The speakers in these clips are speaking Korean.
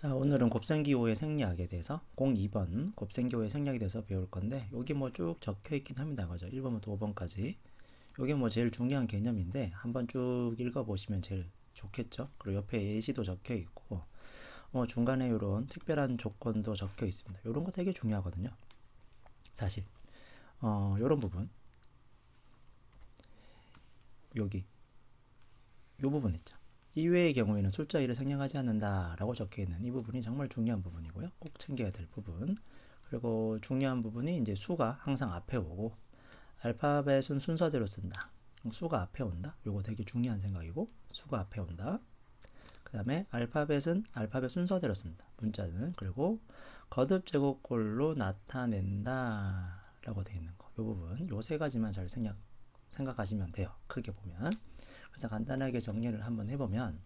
자, 오늘은 곱셈기호의 생략에 대해서 02번 곱셈기호의 생략에 대해서 배울 건데 여기 뭐 쭉 적혀 있긴 합니다. 그죠? 1번부터 5번까지. 요게 뭐 제일 중요한 개념인데 한번 쭉 읽어 보시면 제일 좋겠죠? 그리고 옆에 예시도 적혀 있고 어, 중간에 이런 특별한 조건도 적혀 있습니다. 이런 거 되게 중요하거든요. 사실 어, 요런 부분 여기 요 부분 있죠. 이외의 경우에는 숫자 1을 생략하지 않는다 라고 적혀 있는 이 부분이 정말 중요한 부분이고요. 꼭 챙겨야 될 부분. 그리고 중요한 부분이 이제 수가 항상 앞에 오고 알파벳은 순서대로 쓴다. 수가 앞에 온다. 요거 되게 중요한 생각이고 수가 앞에 온다. 그 다음에 알파벳은 알파벳 순서대로 쓴다. 문자는 그리고 거듭 제곱꼴로 나타낸다 라고 되어 있는 거. 요 부분 요 세 가지만 잘 생각 생각하시면 돼요. 크게 보면. 그래서 간단하게 정리를 한번 해보면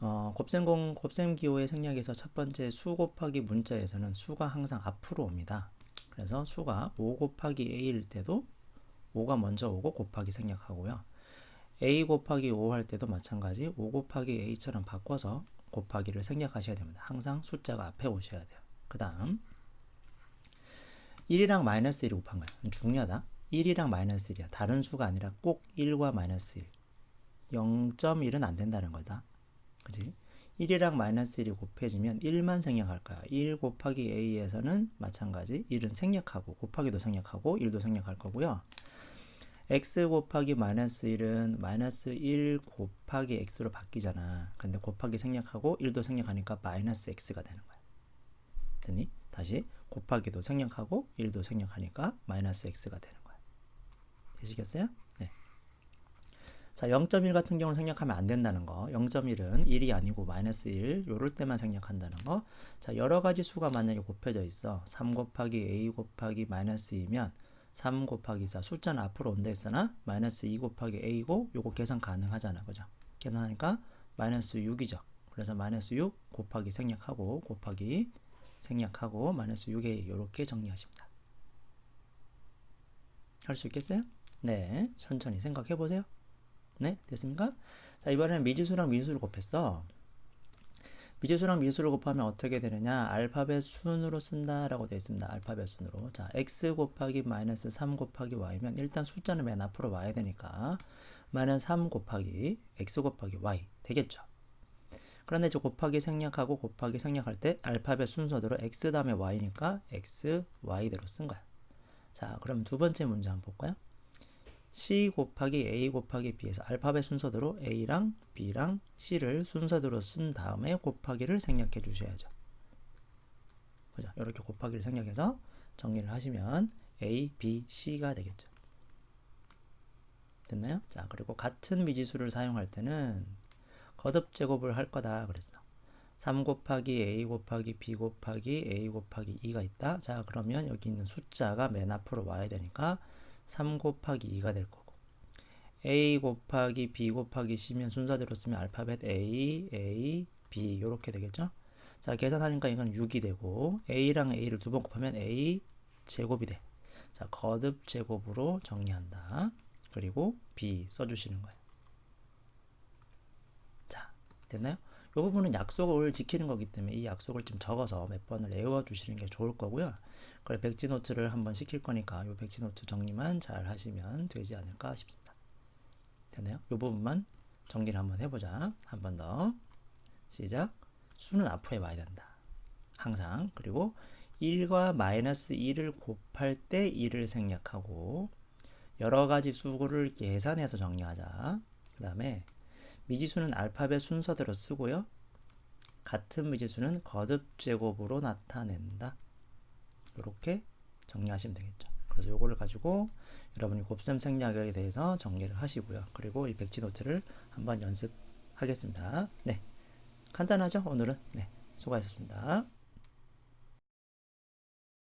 어, 곱셈공 곱셈기호의 생략에서 첫 번째 수 곱하기 문자에서는 수가 항상 앞으로 옵니다. 그래서 수가 5 곱하기 a일 때도 5가 먼저 오고 곱하기 생략하고요. a 곱하기 5 할 때도 마찬가지 5 곱하기 a처럼 바꿔서 곱하기를 생략하셔야 됩니다. 항상 숫자가 앞에 오셔야 돼요. 그 다음 1이랑 마이너스 1이 곱한 거예요. 중요하다. 1이랑 마이너스 1이야. 다른 수가 아니라 꼭 1과 마이너스 1. 0.1은 안 된다는 거다. 그지? 1이랑 마이너스 1이 곱해지면 1만 생략할 거야. 1 곱하기 a에서는 마찬가지 1은 생략하고 곱하기도 생략하고 1도 생략할 거고요. x 곱하기 마이너스 1은 마이너스 1 곱하기 x로 바뀌잖아. 근데 곱하기 생략하고 1도 생략하니까 마이너스 x가 되는 거야. 됐니? 다시 곱하기도 생략하고 1도 생략하니까 마이너스 x가 되는 거야. 되시겠어요? 네. 자, 0.1 같은 경우는 생략하면 안 된다는 거. 0.1은 1이 아니고 마이너스 1, 요럴 때만 생략한다는 거. 자, 여러 가지 수가 만약에 곱해져 있어. 3 곱하기 a 곱하기 마이너스 2면 3 곱하기 4 숫자는 앞으로 온다 했으나 마이너스 2 곱하기 a고 요거 계산 가능하잖아. 그죠? 계산하니까 마이너스 6이죠. 그래서 마이너스 6 곱하기 생략하고 곱하기 생략하고 마이너스 6에 이렇게 정리하십니다. 할 수 있겠어요? 네, 천천히 생각해 보세요. 네, 됐습니까? 자, 이번에는 미지수랑 미수를 곱했어. 미지수랑 미수를 곱하면 어떻게 되느냐? 알파벳 순으로 쓴다라고 되어 있습니다. 알파벳 순으로. 자, x 곱하기 마이너스 3 곱하기 y면 일단 숫자는 맨 앞으로 와야 되니까 마이너스 3 곱하기 x 곱하기 y 되겠죠? 그런데 이제 곱하기 생략하고 곱하기 생략할 때 알파벳 순서대로 x 다음에 y니까 x, y대로 쓴 거야. 자, 그럼 두 번째 문제 한번 볼까요? C 곱하기 a 곱하기 b에서 알파벳 순서대로 a랑 b랑 c를 순서대로 쓴 다음에 곱하기를 생략해 주셔야죠. 그죠? 이렇게 곱하기를 생략해서 정리를 하시면 a, b, c가 되겠죠. 됐나요? 자, 그리고 같은 미지수를 사용할 때는 거듭 제곱을 할 거다 그랬어. 3 곱하기 a 곱하기 b 곱하기 a 곱하기 2가 있다. 자, 그러면 여기 있는 숫자가 맨 앞으로 와야 되니까 3 곱하기 2가 될 거고 a 곱하기 b 곱하기 c면 순서대로 쓰면 알파벳 a, a, b 이렇게 되겠죠? 자, 계산하니까 이건 6이 되고 a랑 a를 두 번 곱하면 a 제곱이 돼. 자, 거듭 제곱으로 정리한다. 그리고 b 써주시는 거예요. 자, 됐나요? 이 부분은 약속을 지키는 거기 때문에 이 약속을 좀 적어서 몇 번을 외워 주시는 게 좋을 거고요. 그걸 백지 노트를 한번 시킬 거니까 이 백지 노트 정리만 잘 하시면 되지 않을까 싶습니다. 됐나요? 이 부분만 정리를 한번 해보자. 한 번 더. 시작. 수는 앞으로 와야 된다. 항상. 그리고 1과 마이너스 1을 곱할 때 1을 생략하고 여러 가지 수를 계산해서 정리하자. 그 다음에 미지수는 알파벳 순서대로 쓰고요. 같은 미지수는 거듭 제곱으로 나타낸다. 이렇게 정리하시면 되겠죠. 그래서 요거를 가지고 여러분이 곱셈 생략에 대해서 정리를 하시고요. 그리고 이 백지 노트를 한번 연습하겠습니다. 네. 간단하죠? 오늘은. 네. 수고하셨습니다.